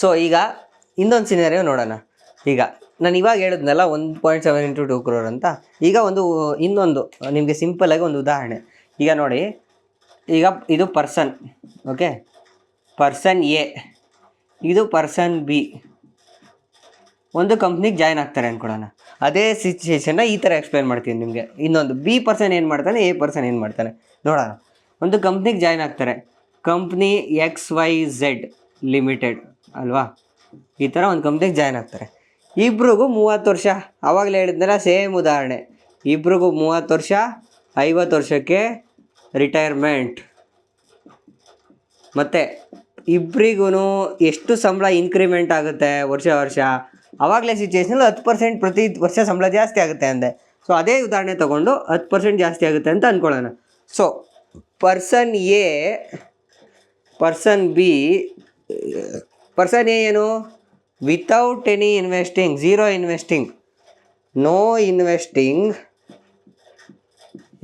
So ಈಗ ಇನ್ನೊಂದು scenario ನೋಡೋಣ. ಈಗ ನಾನು ಇವಾಗ ಹೇಳಿದ್ನಲ್ಲ ಒಂದು point seven into two crore ಅಂತ. ಈಗ ಒಂದು ಇನ್ನೊಂದು, ನಿಮಗೆ ಸಿಂಪಲಾಗಿ ಒಂದು ಉದಾಹರಣೆ. ಈಗ ನೋಡಿ, ಈಗ ಇದು ಪರ್ಸನ್ ಓಕೆ ಪರ್ಸನ್ ಎ ಇದು ಪರ್ಸನ್ ಬಿ ಒಂದು ಕಂಪ್ನಿಗೆ ಜಾಯ್ನ್ ಆಗ್ತಾರೆ ಅಂದ್ಕೊಡೋಣ ಅದೇ ಸಿಚುಯೇಷನ್ನ ಈ ಥರ ಎಕ್ಸ್ಪ್ಲೇನ್ ಮಾಡ್ತೀನಿ ನಿಮಗೆ. ಇನ್ನೊಂದು ಬಿ ಪರ್ಸನ್ ಏನು ಮಾಡ್ತಾನೆ ಎ ಪರ್ಸನ್ ಏನು ಮಾಡ್ತಾನೆ? ನೋಡೋಣ. ಒಂದು ಕಂಪ್ನಿಗೆ ಜಾಯ್ನ್ ಆಗ್ತಾರೆ. Company X Y Z limited ಅಲ್ವಾ? ಈ ಥರ ಒಂದು ಕಂಪ್ನಿಗೆ ಜಾಯ್ನ್ ಆಗ್ತಾರೆ. ಇಬ್ರಿಗೂ ಮೂವತ್ತು ವರ್ಷ. ಆವಾಗಲೇ ಹೇಳಿದ್ನಲ್ಲ ಸೇಮ್ ಉದಾಹರಣೆ. ಇಬ್ರಿಗೂ ಮೂವತ್ತು ವರ್ಷ, ಐವತ್ತು ವರ್ಷಕ್ಕೆ ರಿಟೈರ್ಮೆಂಟ್ ಮತ್ತು ಇಬ್ರಿಗೂ ಎಷ್ಟು ಸಂಬಳ ಇನ್ಕ್ರಿಮೆಂಟ್ ಆಗುತ್ತೆ ವರ್ಷ ವರ್ಷ? ಆವಾಗಲೇ ಸಿಚುವೇಶನಲ್ಲಿ ಹತ್ತು ಪರ್ಸೆಂಟ್ ಪ್ರತಿ ವರ್ಷ ಸಂಬಳ ಜಾಸ್ತಿ ಆಗುತ್ತೆ ಅಂದೆ. ಸೊ ಅದೇ ಉದಾಹರಣೆ ತೊಗೊಂಡು ಹತ್ತು ಪರ್ಸೆಂಟ್ ಜಾಸ್ತಿ ಆಗುತ್ತೆ ಅಂತ ಅಂದ್ಕೊಳ್ಳೋಣ so person A person B person ಏನು? Without any investing zero investing no investing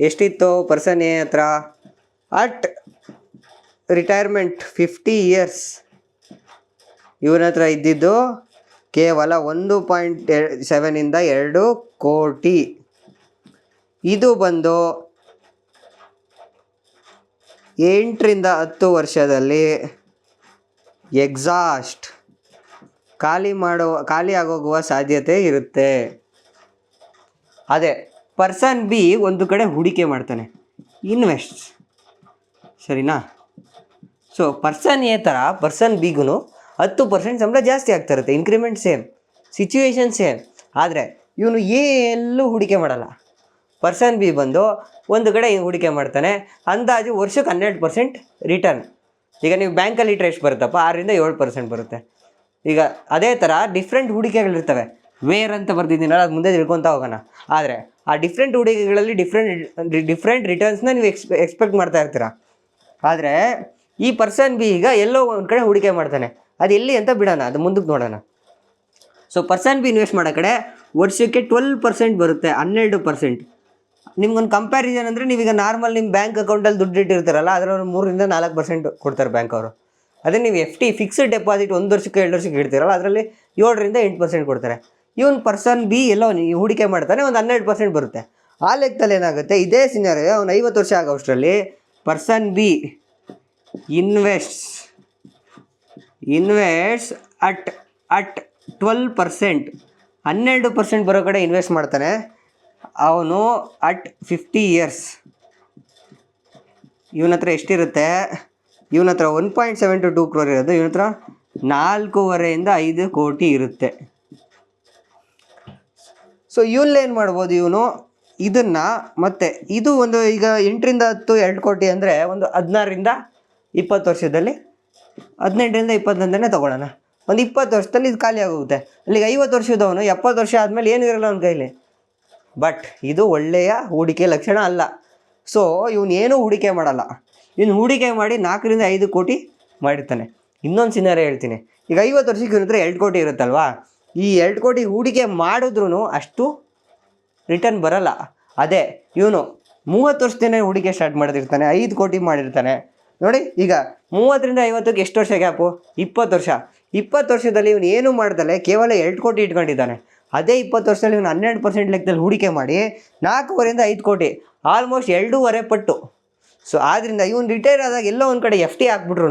ಎಷ್ಟಿತ್ತು ಪರ್ಸನ್ ಎ ಹತ್ರ? ಅಟ್ ರಿಟೈರ್ಮೆಂಟ್ ಫಿಫ್ಟಿ ಇಯರ್ಸ್ ಇವನ ಹತ್ರ ಇದ್ದಿದ್ದು ಕೇವಲ ಒಂದು ಪಾಯಿಂಟ್ ಸೆವೆನಿಂದ ಎರಡು ಕೋಟಿ. ಇದು ಬಂದು ಎಂಟರಿಂದ ಹತ್ತು ವರ್ಷದಲ್ಲಿ ಎಕ್ಸಾಸ್ಟ್. ಖಾಲಿ ಮಾಡುವ, ಖಾಲಿ ಆಗೋಗುವ ಸಾಧ್ಯತೆ ಇರುತ್ತೆ. ಅದೇ ಪರ್ಸನ್ ಬಿ ಒಂದು ಕಡೆ ಹೂಡಿಕೆ ಮಾಡ್ತಾನೆ. ಇನ್ವೆಸ್ಟ್ ಸರಿನಾ? ಸೊ ಪರ್ಸನ್ ಎ ಥರ ಪರ್ಸನ್ ಬಿಗೂ ಹತ್ತು ಪರ್ಸೆಂಟ್ ಸಂಬಳ ಜಾಸ್ತಿ ಆಗ್ತಾ ಇರುತ್ತೆ. ಇನ್ಕ್ರಿಮೆಂಟ್ ಸೇಮ್ ಸಿಚುವೇಶನ್ ಸೇಮ್ ಆದರೆ, ಇವನು ಎಲ್ಲೂ ಹೂಡಿಕೆ ಮಾಡಲ್ಲ. ಪರ್ಸನ್ ಬಿ ಬಂದು ಒಂದು ಕಡೆ ಹೂಡಿಕೆ ಮಾಡ್ತಾನೆ. ಅಂದಾಜು ವರ್ಷಕ್ಕೆ ಹನ್ನೆರಡು ಪರ್ಸೆಂಟ್ ರಿಟರ್ನ್ ಈಗ ನೀವು ಬ್ಯಾಂಕಲ್ಲಿ ಇಟ್ಟರೆ ಎಷ್ಟು ಬರುತ್ತಪ್ಪ ಆರರಿಂದ ಏಳು ಪರ್ಸೆಂಟ್ ಬರುತ್ತೆ. ಈಗ ಅದೇ ಥರ ಡಿಫ್ರೆಂಟ್ ಹೂಡಿಕೆಗಳಿರ್ತವೆ. ವೇರ್ ಅಂತ ಬರ್ತಿದ್ದೀನಲ್ಲ ಅದು ಮುಂದೆ ತಿಳ್ಕೊತಾ ಹೋಗೋಣ. ಆದರೆ ಆ ಡಿಫ್ರೆಂಟ್ ಹೂಡಿಕೆಗಳಲ್ಲಿ ಡಿಫ್ರೆಂಟ್ ಡಿಫ್ರೆಂಟ್ ರಿಟರ್ನ್ಸ್ನ ನೀವು ಎಕ್ಸ್ ಎಕ್ಸ್ಪೆಕ್ಟ್ ಮಾಡ್ತಾ ಇರ್ತೀರಾ. ಆದರೆ ಈ ಪರ್ಸನ್ ಬಿ ಈಗ ಎಲ್ಲೋ ಒಂದು ಕಡೆ ಹೂಡಿಕೆ ಮಾಡ್ತಾನೆ. ಅದು ಎಲ್ಲಿ ಅಂತ ಬಿಡೋಣ, ಅದು ಮುಂದಕ್ಕೆ ನೋಡೋಣ. ಸೊ ಪರ್ಸನ್ ಬಿ ಇನ್ವೆಸ್ಟ್ ಮಾಡೋ ಕಡೆ ವರ್ಷಕ್ಕೆ ಟ್ವೆಲ್ ಪರ್ಸೆಂಟ್ ಬರುತ್ತೆ, ಹನ್ನೆರಡು ಪರ್ಸೆಂಟ್ ನಿಮ್ಗೊಂದು ಕಂಪ್ಯಾರಿಸನ್ ಅಂದರೆ ನೀವೀಗ ನಾರ್ಮಲ್ ನಿಮ್ಮ ಬ್ಯಾಂಕ್ ಅಕೌಂಟಲ್ಲಿ ದುಡ್ಡು ಇಟ್ಟಿರ್ತಾರಲ್ಲ ಅದರ ಮೂರರಿಂದ ನಾಲ್ಕು ಪರ್ಸೆಂಟ್ ಕೊಡ್ತಾರೆ ಬ್ಯಾಂಕ್ ಅವರು. ಅದೇ ನೀವು ಎಫ್ ಟಿ ಫಿಕ್ಸ್ಡ್ ಡೆಪಾಸಿಟ್ ಒಂದು ವರ್ಷಕ್ಕೆ, ಎರಡು ವರ್ಷಕ್ಕೆ ಇಡ್ತೀರಲ್ಲ, ಅದರಲ್ಲಿ ಏಳರಿಂದ ಎಂಟು ಪರ್ಸೆಂಟ್ ಕೊಡ್ತಾರೆ. ಇವನ್ ಪರ್ಸನ್ ಬಿ ಎಲ್ಲೋ ಹೂಡಿಕೆ ಮಾಡ್ತಾನೆ, ಒಂದು ಹನ್ನೆರಡು ಪರ್ಸೆಂಟ್ ಬರುತ್ತೆ. ಆ ಲೆಕ್ಕದಲ್ಲಿ ಏನಾಗುತ್ತೆ, ಇದೇ ಸಿನಾರಿಯೋ ಅವ್ನು ಐವತ್ತು ವರ್ಷ ಆಗೋಷ್ಟರಲ್ಲಿ person B invest invest at at twelve percent ಹನ್ನೆರಡು ಪರ್ಸೆಂಟ್ ಬರೋ ಕಡೆ ಇನ್ವೆಸ್ಟ್ ಮಾಡ್ತಾನೆ. ಅವನು ಅಟ್ ಫಿಫ್ಟಿ ಇಯರ್ಸ್ ಇವನ ಹತ್ರ ಎಷ್ಟಿರುತ್ತೆ? ಇವನ ಹತ್ರ one point seven two two crore ಇರೋದು. ಇವನ ಹತ್ರ ನಾಲ್ಕೂವರೆಯಿಂದ ಐದು ಕೋಟಿ ಇರುತ್ತೆ. ಸೊ ಇವನ್ನೇನು ಮಾಡ್ಬೋದು ಇವನು? ಇದನ್ನು ಮತ್ತೆ ಇದು ಒಂದು ಈಗ ಎಂಟರಿಂದ ಹತ್ತು ಎರಡು ಕೋಟಿ ಅಂದರೆ ಒಂದು ಹದಿನಾರರಿಂದ ಇಪ್ಪತ್ತು ವರ್ಷದಲ್ಲಿ, ಹದಿನೆಂಟರಿಂದ ಇಪ್ಪತ್ತೊಂದನೇ ತೊಗೊಳ್ಳೋಣ. ಒಂದು ಇಪ್ಪತ್ತು ವರ್ಷದಲ್ಲಿ ಇದು ಖಾಲಿ ಆಗೋಗುತ್ತೆ ಅಲ್ಲಿಗೆ ಐವತ್ತು ವರ್ಷದವನು, ಎಪ್ಪತ್ತು ವರ್ಷ ಆದಮೇಲೆ ಏನು ಇರಲ್ಲ ಅವನ ಕೈಲಿ. ಬಟ್ ಇದು ಒಳ್ಳೆಯ ಹೂಡಿಕೆ ಲಕ್ಷಣ ಅಲ್ಲ. ಸೊ ಇವನೇನು ಹೂಡಿಕೆ ಮಾಡಲ್ಲ. ಇವನು ಹೂಡಿಕೆ ಮಾಡಿ ನಾಲ್ಕರಿಂದ ಐದು ಕೋಟಿ ಮಾಡಿರ್ತಾನೆ. ಇನ್ನೊಂದು ಸಿನಾರಿ ಹೇಳ್ತೀನಿ. ಈಗ ಐವತ್ತು ವರ್ಷಕ್ಕೆ ಇವ್ರ ಹತ್ರ ಎರಡು ಕೋಟಿ ಇರುತ್ತಲ್ವಾ? ಈ ಎರಡು ಕೋಟಿ ಹೂಡಿಕೆ ಮಾಡಿದ್ರೂ ಅಷ್ಟು ರಿಟರ್ನ್ ಬರಲ್ಲ. ಅದೇ, ಇವನು ಮೂವತ್ತು ವರ್ಷದಿಂದ ಹೂಡಿಕೆ ಸ್ಟಾರ್ಟ್ ಮಾಡಿರ್ತಾನೆ ಐದು ಕೋಟಿ ಮಾಡಿರ್ತಾನೆ. ನೋಡಿ, ಈಗ ಮೂವತ್ತರಿಂದ ಐವತ್ತಕ್ಕೆ ಎಷ್ಟು ವರ್ಷ ಗ್ಯಾಪು ಇಪ್ಪತ್ತು ವರ್ಷ. ಇಪ್ಪತ್ತು ವರ್ಷದಲ್ಲಿ ಇವನು ಏನು ಮಾಡ್ದಲ್ಲೇ ಕೇವಲ ಎರಡು ಕೋಟಿ ಇಟ್ಕೊಂಡಿದ್ದಾನೆ. ಅದೇ ಇಪ್ಪತ್ತು ವರ್ಷದಲ್ಲಿ ಇವನು ಹನ್ನೆರಡು ಪರ್ಸೆಂಟ್ ಲೆಕ್ಕದಲ್ಲಿ ಹೂಡಿಕೆ ಮಾಡಿ ನಾಲ್ಕೂವರೆಯಿಂದ ಐದು ಕೋಟಿ ಆಲ್ಮೋಸ್ಟ್ ಎರಡೂವರೆ ಪಟ್ಟು. ಸೊ ಆದ್ದರಿಂದ ಇವನು ರಿಟೈರ್ ಆದಾಗ ಎಲ್ಲೋ ಒಂದು ಕಡೆ ಎಫ್ ಡಿ ಹಾಕ್ಬಿಟ್ರು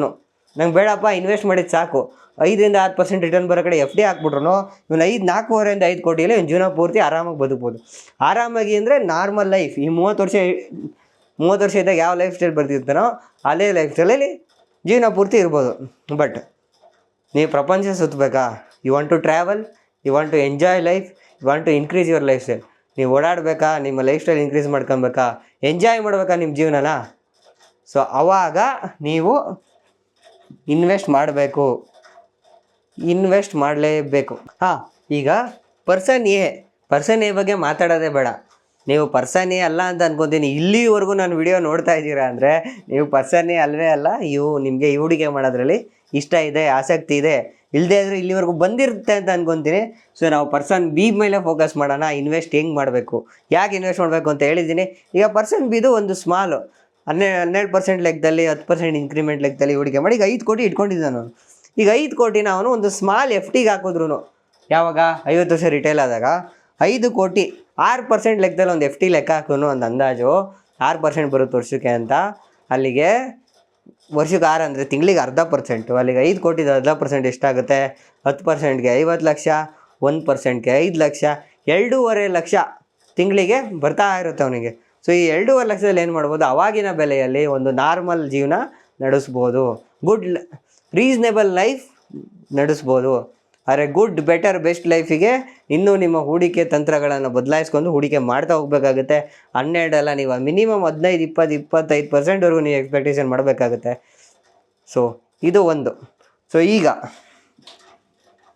ನಂಗೆ ಬೇಡಪ್ಪ ಇನ್ವೆಸ್ಟ್ ಮಾಡಿದ್ದು ಸಾಕು. ಐದರಿಂದ ಹತ್ತು ಪರ್ಸೆಂಟ್ ರಿಟರ್ನ್ ಬರೋ ಕಡೆ ಎಫ್ ಡಿ ಹಾಕ್ಬಿಟ್ರು ಇವನು ಐದು, ನಾಲ್ಕೂವರೆಯಿಂದ ಐದು ಕೋಟಿಯಲ್ಲಿ ಇವನು ಜೀವನ ಪೂರ್ತಿ ಆರಾಮಾಗಿ ಬದುಕ್ಬೋದು. ಆರಾಮಾಗಿ ಅಂದರೆ ನಾರ್ಮಲ್ ಲೈಫ್ ಈ ಮೂವತ್ತು ವರ್ಷ ಮೂವತ್ತು ವರ್ಷ ಇದ್ದಾಗ ಯಾವ ಲೈಫ್ ಸ್ಟೈಲ್ ಬರ್ತಿರ್ತಾನೋ ಅದೇ ಲೈಫ್ ಸ್ಟೈಲಲ್ಲಿ ಜೀವನ ಪೂರ್ತಿ ಇರ್ಬೋದು. ಬಟ್ ನೀವು ಪ್ರಪಂಚ ಸುತ್ತಬೇಕಾ you want to travel you want to enjoy life you want to increase your life style ನೀವು ಓಡಾಡಬೇಕಾ, ನಿಮ್ಮ ಲೈಫ್ ಸ್ಟೈಲ್ ಇನ್ಕ್ರೀಸ್ ಮಾಡ್ಕೊಬೇಕಾ ಎಂಜಾಯ್ ಮಾಡ್ಬೇಕಾ ನಿಮ್ಮ ಜೀವನನ? ಸೊ ಅವಾಗ ನೀವು ಇನ್ವೆಸ್ಟ್ ಮಾಡಬೇಕು. ಇನ್ವೆಸ್ಟ್ ಮಾಡಲೇಬೇಕು. ಹಾಂ, ಈಗ ಪರ್ಸನ್ ಎ ಪರ್ಸನ್ ಎ ಬಗ್ಗೆ ಮಾತಾಡೋದೇ ಬೇಡ. ನೀವು ಪರ್ಸನ್ ಎ ಅಲ್ಲ ಅಂತ ಅನ್ಕೊತೀನಿ. ಇಲ್ಲಿವರೆಗೂ ನಾನು ವಿಡಿಯೋ ನೋಡ್ತಾ ಇದ್ದೀರಾ ಅಂದರೆ, ನೀವು ಪರ್ಸನ್ ಎ ಅಲ್ಲವೇ ಅಲ್ಲ, ಇವು ನಿಮಗೆ ಈ ಹೂಡಿಕೆ ಮಾಡೋದ್ರಲ್ಲಿ ಇಷ್ಟ ಇದೆ, ಆಸಕ್ತಿ ಇದೆ. ಇಲ್ಲದೇ ಆದರೆ ಇಲ್ಲಿವರೆಗೂ ಬಂದಿರುತ್ತೆ ಅಂತ ಅನ್ಕೊತೀನಿ. ಸೊ ನಾವು ಪರ್ಸನ್ ಬಿ ಮೇಲೆ ಫೋಕಸ್ ಮಾಡೋಣ ಇನ್ವೆಸ್ಟ್ ಹೆಂಗೆ ಮಾಡಬೇಕು, ಯಾಕೆ ಇನ್ವೆಸ್ಟ್ ಮಾಡಬೇಕು ಅಂತ ಹೇಳಿದ್ದೀನಿ. ಈಗ ಪರ್ಸನ್ ಬಿದು ಒಂದು ಸ್ಮಾಲ್ ಹನ್ನೆ, ಹನ್ನೆರಡು ಪರ್ಸೆಂಟ್ ಲೆಕ್ಕದಲ್ಲಿ, ಹತ್ತು ಪರ್ಸೆಂಟ್ ಇನ್ಕ್ರಿಮೆಂಟ್ ಲೆಕ್ಕದಲ್ಲಿ ಹೂಡಿಕೆ ಮಾಡಿ, ಈಗ ಐದು ಕೋಟಿ ಇಟ್ಕೊಂಡಿದ್ದಾನೆ ನಾನು. ಈಗ ಐದು ಕೋಟಿನ ಅವನು ಒಂದು ಸ್ಮಾಲ್ ಎಫ್ ಟಿಗೆ ಹಾಕಿದ್ರು ಯಾವಾಗ? ಐವತ್ತು ವರ್ಷ ರಿಟೇಲ್ ಆದಾಗ. ಐದು ಕೋಟಿ, ಆರು ಪರ್ಸೆಂಟ್ ಲೆಕ್ಕದಲ್ಲಿ ಒಂದು ಎಫ್ ಟಿ ಲೆಕ್ಕ ಹಾಕೋನು, ಒಂದು ಅಂದಾಜು. ಆರು ಪರ್ಸೆಂಟ್ ಬರುತ್ತೆ ವರ್ಷಕ್ಕೆ ಅಂತ. ಅಲ್ಲಿಗೆ ವರ್ಷಕ್ಕೆ ಆರು ಅಂದರೆ ತಿಂಗಳಿಗೆ ಅರ್ಧ ಪರ್ಸೆಂಟು ಅಲ್ಲಿಗೆ ಐದು ಕೋಟಿದ ಅರ್ಧ ಪರ್ಸೆಂಟ್ ಎಷ್ಟಾಗುತ್ತೆ? ಹತ್ತು ಪರ್ಸೆಂಟ್ಗೆ ಐವತ್ತು ಲಕ್ಷ, ಒಂದು ಪರ್ಸೆಂಟ್ಗೆ ಐದು ಲಕ್ಷ, ಎರಡೂವರೆ ಲಕ್ಷ ತಿಂಗಳಿಗೆ ಬರ್ತಾ ಇರುತ್ತೆ ಅವನಿಗೆ. ಸೊ ಈ ಎರಡೂವರೆ ಲಕ್ಷದಲ್ಲಿ ಏನು ಮಾಡ್ಬೋದು? ಅವಾಗಿನ ಬೆಲೆಯಲ್ಲಿ ಒಂದು ನಾರ್ಮಲ್ ಜೀವನ ನಡೆಸ್ಬೋದು. ಗುಡ್ ರೀಸ್ನೇಬಲ್ ಲೈಫ್ ನಡೆಸ್ಬೋದು. ಆದರೆ ಗುಡ್, ಬೆಟರ್, ಬೆಸ್ಟ್ ಲೈಫಿಗೆ ಇನ್ನೂ ನಿಮ್ಮ ಹೂಡಿಕೆ ತಂತ್ರಗಳನ್ನು ಬದಲಾಯಿಸ್ಕೊಂಡು ಹೂಡಿಕೆ ಮಾಡ್ತಾ ಹೋಗಬೇಕಾಗುತ್ತೆ. ಹನ್ನೆರಡಲ್ಲ ನೀವು ಮಿನಿಮಮ್ ಹದಿನೈದು, ಇಪ್ಪತ್ತು, ಇಪ್ಪತ್ತೈದು ಪರ್ಸೆಂಟ್ವರೆಗೂ ನೀವು ಎಕ್ಸ್ಪೆಕ್ಟೇಷನ್ ಮಾಡಬೇಕಾಗುತ್ತೆ. ಸೊ ಇದು ಒಂದು. ಸೊ ಈಗ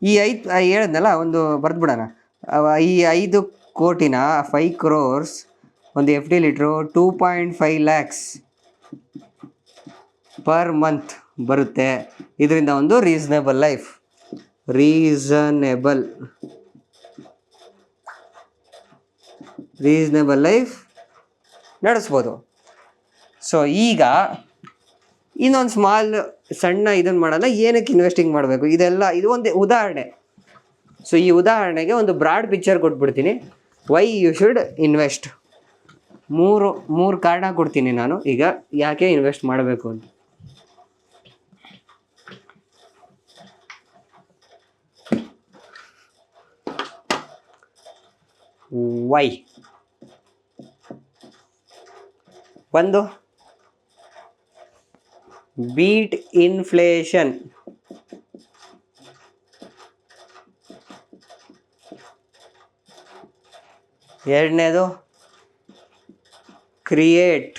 ಈ ಐದು ಹೇಳಿದ್ನಲ್ಲ, ಒಂದು ಬರೆದ್ಬಿಡೋಣ. ಬಿಡೋಣ ಈ ಐದು ಕೋಟಿನ ಫೈವ್ ಕ್ರೋರ್ಸ್ ಒಂದು F D litre two point five lakhs per month ಬರುತ್ತೆ. ಇದರಿಂದ ಒಂದು reasonable life reasonable reasonable life ನಡೆಸ್ಬೋದು. So ಈಗ ಇನ್ನೊಂದು ಸ್ಮಾಲ್ ಸಣ್ಣ ಇದನ್ನು ಮಾಡೋಣ ಏನಕ್ಕೆ ಇನ್ವೆಸ್ಟಿಂಗ್ ಮಾಡಬೇಕು? ಇದೆಲ್ಲ, ಇದು ಒಂದು ಉದಾಹರಣೆ. ಸೊ ಈ ಉದಾಹರಣೆಗೆ ಒಂದು ಬ್ರಾಡ್ ಪಿಕ್ಚರ್ ಕೊಟ್ಬಿಡ್ತೀನಿ. ವೈ ಯು ಶುಡ್ ಇನ್ವೆಸ್ಟ್ ಮೂರು ಮೂರು ಕಾರಣ ಕೊಡ್ತೀನಿ ನಾನು. ಈಗ ಯಾಕೆ ಇನ್ವೆಸ್ಟ್ ಮಾಡಬೇಕು ಅಂತ. ವೈ. ಒಂದು. Beat inflation. ಎರಡನೇದು ಕ್ರಿಯೇಟ್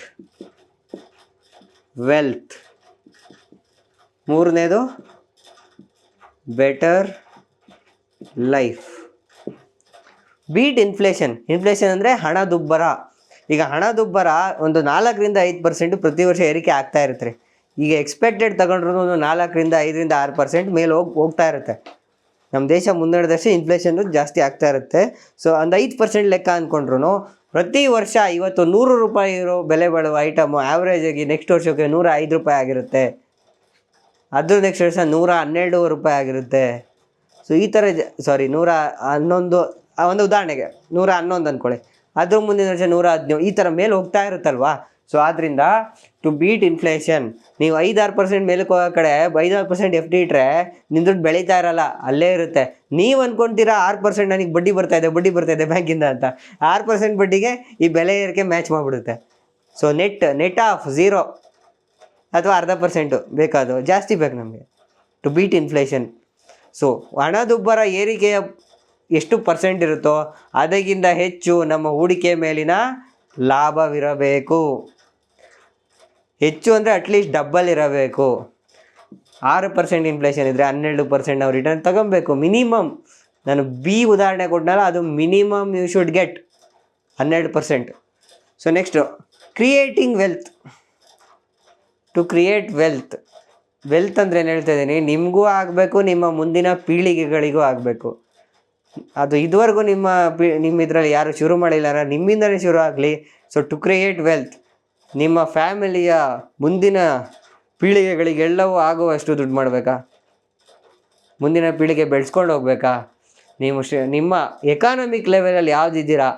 ವೆಲ್ತ್. ಮೂರನೇದು better life. Beat inflation inflation ಅಂದರೆ ಹಣದುಬ್ಬರ ಈಗ ಹಣದುಬ್ಬರ ಒಂದು ನಾಲ್ಕರಿಂದ ಐದು ಪರ್ಸೆಂಟ್ ಪ್ರತಿ ವರ್ಷ ಏರಿಕೆ ಆಗ್ತಾ ಇರುತ್ತೆ. ಈಗ ಎಕ್ಸ್ಪೆಕ್ಟೆಡ್ ತಗೊಂಡ್ರೂ ಒಂದು ನಾಲ್ಕರಿಂದ ಐದರಿಂದ ಆರು ಪರ್ಸೆಂಟ್ ಮೇಲೆ ಹೋಗಿ, ಹೋಗ್ತಾ ಇರುತ್ತೆ. ನಮ್ಮ ದೇಶ ಮುನ್ನಡೆದಷ್ಟು ಇನ್ಫ್ಲೇಷನ್ ಜಾಸ್ತಿ ಆಗ್ತಾ ಇರುತ್ತೆ. ಸೊ ಒಂದು ಐದು ಪರ್ಸೆಂಟ್ ಲೆಕ್ಕ ಅಂದ್ಕೊಂಡ್ರು ಪ್ರತಿ ವರ್ಷ ಇವತ್ತು ನೂರು ರೂಪಾಯಿ ಇರೋ ಬೆಲೆ ಬಾಳುವ ಐಟಮು ಆ್ಯಾವ್ರೇಜಾಗಿ ನೆಕ್ಸ್ಟ್ ವರ್ಷಕ್ಕೆ ನೂರ ಐದು ರೂಪಾಯಿ ಆಗಿರುತ್ತೆ. ಅದ್ರ ನೆಕ್ಸ್ಟ್ ವರ್ಷ ನೂರ ಹನ್ನೆರಡು ರೂಪಾಯಿ ಆಗಿರುತ್ತೆ. ಸೊ ಈ ಥರ ಸಾರಿ ನೂರ ಹನ್ನೊಂದು ಒಂದು ಉದಾಹರಣೆಗೆ ನೂರ ಹನ್ನೊಂದು ಅಂದ್ಕೊಳ್ಳಿ ಅದ್ರ ಮುಂದಿನ ವರ್ಷ ನೂರ ಹದಿನೇಳು, ಈ ಥರ ಮೇಲೆ ಹೋಗ್ತಾ ಇರುತ್ತಲ್ವಾ? ಸೊ ಆದ್ದರಿಂದ ಟು ಬೀಟ್ ಇನ್ಫ್ಲೇಷನ್ ನೀವು ಐದಾರು ಪರ್ಸೆಂಟ್ ಮೇಲಕ್ಕೆ ಹೋಗೋ ಕಡೆ ಐದಾರು ಪರ್ಸೆಂಟ್ ಎಫ್ ಡಿ ಇಟ್ಟರೆ ನಿಮ್ಮ ದುಡ್ಡು ಬೆಳೀತಾ ಇರಲ್ಲ, ಅಲ್ಲೇ ಇರುತ್ತೆ. ನೀವು ಅಂದ್ಕೊಂತೀರಾ ಆರು ಪರ್ಸೆಂಟ್ ನನಗೆ ಬಡ್ಡಿ ಬರ್ತಾ ಇದೆ, ಬಡ್ಡಿ ಬರ್ತಾ ಇದೆ ಬ್ಯಾಂಕಿಂದ ಅಂತ. ಆರು ಪರ್ಸೆಂಟ್ ಬಡ್ಡಿಗೆ ಈ ಬೆಲೆ ಏರಿಕೆ match ಮಾಡಿಬಿಡುತ್ತೆ. So net net of zero ಅಥವಾ ಅರ್ಧ ಪರ್ಸೆಂಟು ಬೇಕಾದು ಜಾಸ್ತಿ ಬೇಕು ನಮಗೆ. ಟು ಬೀಟ್ ಇನ್ಫ್ಲೇಷನ್ ಸೊ ಹಣದುಬ್ಬರ ಏರಿಕೆಯ ಎಷ್ಟು ಪರ್ಸೆಂಟ್ ಇರುತ್ತೋ ಅದಕ್ಕಿಂತ ಹೆಚ್ಚು ನಮ್ಮ ಹೂಡಿಕೆ ಮೇಲಿನ ಲಾಭವಿರಬೇಕು. ಹೆಚ್ಚು ಅಂದರೆ ಅಟ್ಲೀಸ್ಟ್ ಡಬ್ಬಲ್ ಇರಬೇಕು. ಆರು ಪರ್ಸೆಂಟ್ ಇನ್ಫ್ಲೇಷನ್ ಇದ್ದರೆ ಹನ್ನೆರಡು ಪರ್ಸೆಂಟ್ ನಾವು ರಿಟರ್ನ್ ತಗೊಬೇಕು ಮಿನಿಮಮ್ ನಾನು ಬಿ ಉದಾಹರಣೆ ಕೊಟ್ಟನಲ್ಲ ಅದು ಮಿನಿಮಮ್ ಯು ಶುಡ್ ಗೆಟ್ ಹನ್ನೆರಡು percent. So next creating wealth to create wealth wealth ಅಂದರೆ ಏನು ಹೇಳ್ತಾ ಇದ್ದೀನಿ? ನಿಮಗೂ ಆಗಬೇಕು, ನಿಮ್ಮ ಮುಂದಿನ ಪೀಳಿಗೆಗಳಿಗೂ ಆಗಬೇಕು. ಅದು ಇದುವರೆಗೂ ನಿಮ್ಮ ನಿಮ್ಮ ಇದರಲ್ಲಿ ಯಾರು ಶುರು ಮಾಡಿಲ್ಲ ನಿಮ್ಮಿಂದಲೇ ಶುರು ಆಗಲಿ. ಸೊ ಟು ಕ್ರಿಯೇಟ್ ವೆಲ್ತ್ ನಿಮ್ಮ ಫ್ಯಾಮಿಲಿಯ ಮುಂದಿನ ಪೀಳಿಗೆಗಳಿಗೆಲ್ಲವೂ ಆಗುವಷ್ಟು ದುಡ್ಡು ಮಾಡಬೇಕಾ? ಮುಂದಿನ ಪೀಳಿಗೆ ಬೆಳೆಸ್ಕೊಂಡು ಹೋಗ್ಬೇಕಾ? ನೀವು ಶ, ನಿಮ್ಮ ಎಕಾನಮಿಕ್ ಲೆವೆಲಲ್ಲಿ ಯಾವುದಿದ್ದೀರಾ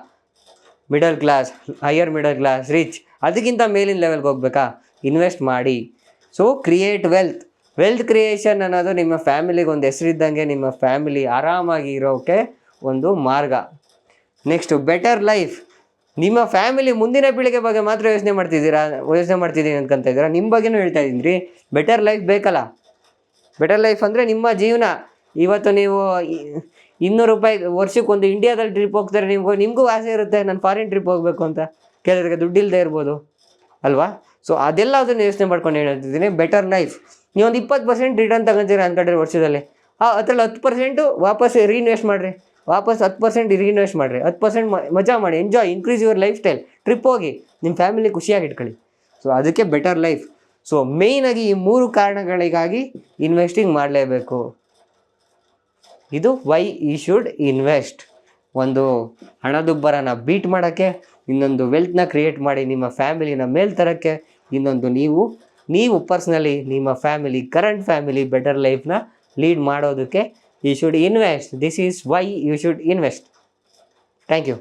middle class higher middle class rich ಅದಕ್ಕಿಂತ ಮೇಲಿನ ಲೆವೆಲ್ಗೆ ಹೋಗ್ಬೇಕಾ? ಇನ್ವೆಸ್ಟ್ ಮಾಡಿ. So create wealth wealth creation ಅನ್ನೋದು ನಿಮ್ಮ ಫ್ಯಾಮಿಲಿಗೆ ಒಂದು ಹೆಸರಿದ್ದಂಗೆ ನಿಮ್ಮ ಫ್ಯಾಮಿಲಿ ಆರಾಮಾಗಿ ಇರೋಕ್ಕೆ ಒಂದು ಮಾರ್ಗ. ನೆಕ್ಸ್ಟು ಬೆಟರ್ ಲೈಫ್ ನಿಮ್ಮ ಫ್ಯಾಮಿಲಿ ಮುಂದಿನ ಪೀಳಿಗೆ ಬಗ್ಗೆ ಮಾತ್ರ ಯೋಚನೆ ಮಾಡ್ತಿದ್ದೀರಾ? ಯೋಚನೆ ಮಾಡ್ತಿದ್ದೀನಿ ಅಂತ ಇದ್ದೀರಾ? ನಿಮ್ಮ ಬಗ್ಗೆನೂ ಹೇಳ್ತಾ ಇದ್ದೀನಿ ಬೆಟರ್ ಲೈಫ್ ಬೇಕಲ್ಲ? ಬೆಟರ್ ಲೈಫ್ ಅಂದರೆ ನಿಮ್ಮ ಜೀವನ. ಇವತ್ತು ನೀವು ಇನ್ನೂರು ರೂಪಾಯಿ ವರ್ಷಕ್ಕೆ ಒಂದು ಇಂಡಿಯಾದಲ್ಲಿ ಟ್ರಿಪ್ ಹೋಗ್ತಾರೆ, ನಿಮಗೂ ನಿಮಗೂ ಆಸೆ ಇರುತ್ತೆ, ನಾನು ಫಾರಿನ್ ಟ್ರಿಪ್ ಹೋಗಬೇಕು ಅಂತ. ಕೆಲವರಿಗೆ ದುಡ್ಡಿಲ್ಲದೆ ಇರ್ಬೋದು. ಅಲ್ವಾ? ಸೊ ಅದೆಲ್ಲ ಅದನ್ನು ಯೋಚನೆ ಮಾಡ್ಕೊಂಡು ಹೇಳ್ತಿದ್ದೀನಿ. ಬೆಟರ್ ಲೈಫ್ ನೀವು ಒಂದು ಇಪ್ಪತ್ತು ಪರ್ಸೆಂಟ್ ರಿಟರ್ನ್ ತಗೊಂತೀರ ಅಂದ್ಕೊಂಡ್ರೆ ವರ್ಷದಲ್ಲಿ. ಆ, ಅದರಲ್ಲಿ ಹತ್ತು ಪರ್ಸೆಂಟು ವಾಪಸ್ ರೀಇನ್ವೆಸ್ಟ್ ಮಾಡಿರಿ. ವಾಪಸ್ ಹತ್ತು ಪರ್ಸೆಂಟ್ ರೀಇನ್ವೆಸ್ಟ್ ಮಾಡಿರಿ. ಹತ್ತು ಪರ್ಸೆಂಟ್ ಮಜಾ ಮಾಡಿ. Enjoy increase your lifestyle trip ಹೋಗಿ ನಿಮ್ಮ ಫ್ಯಾಮಿಲಿ ಖುಷಿಯಾಗಿ ಇಟ್ಕೊಳ್ಳಿ. ಸೊ ಅದಕ್ಕೆ ಬೆಟರ್ ಲೈಫ್ ಸೊ ಮೇಯ್ನಾಗಿ ಈ ಮೂರು ಕಾರಣಗಳಿಗಾಗಿ ಇನ್ವೆಸ್ಟಿಂಗ್ ಮಾಡಲೇಬೇಕು. ಇದು ವೈ ಈ ಶುಡ್ ಇನ್ವೆಸ್ಟ್ ಒಂದು ಹಣದುಬ್ಬರನ ಬೀಟ್ ಮಾಡೋಕ್ಕೆ, ಇನ್ನೊಂದು ವೆಲ್ತ್ನ ಕ್ರಿಯೇಟ್ ಮಾಡಿ ನಿಮ್ಮ ಫ್ಯಾಮಿಲಿನ ಮೇಲ್ ತರೋಕ್ಕೆ ಇನ್ನೊಂದು ನೀವು ನೀವು ಪರ್ಸ್ನಲಿ ನಿಮ್ಮ ಫ್ಯಾಮಿಲಿ ಕರೆಂಟ್ ಫ್ಯಾಮಿಲಿ ಬೆಟರ್ ಲೈಫ್ನ ಲೀಡ್ ಮಾಡೋದಕ್ಕೆ you should invest this is why you should invest thank you